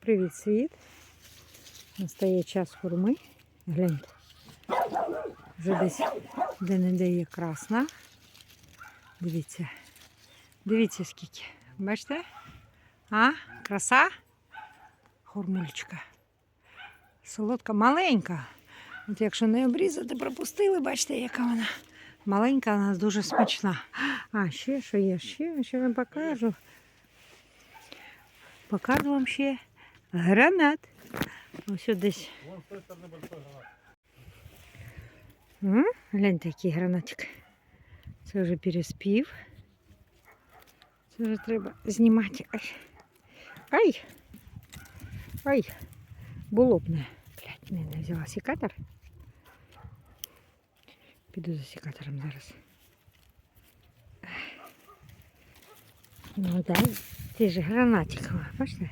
Привіт, світ. Настає час хурми. Гляньте. Вже десь де-не-де є красна. Дивіться. Дивіться скільки. Бачите? А? Краса? Хурмулечка. Солодка, маленька. От якщо не обрізати, пропустили, бачите, яка вона. Маленька, вона дуже смачна. А, ще що є? Ще, ще вам покажу. Покажу вам ще гранат. Ось десь. М? Гляньте, який гранатик. Це вже переспів. Це вже треба знімати. Ай. Ай! Ай! Було б не. Блядь, не, взяла секатор. Піду за секатором зараз. Ну дай. Ти ж гранатик. Бачите?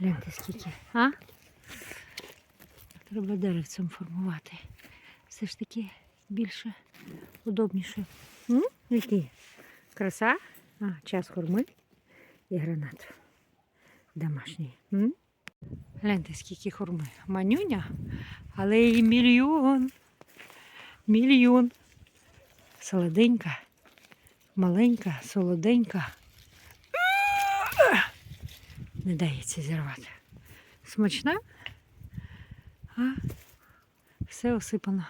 Гляньте скільки. А? Треба деревцем формувати. Все ж таки більше удобніше. М? Який? Краса? А, час хурми і гранат. Домашній. М? Гляньте, скільки хурми. Манюня, але і мільйон. Мільйон. Солоденька, маленька, солоденька. Не дається зірвати. Смачна, а все осипано.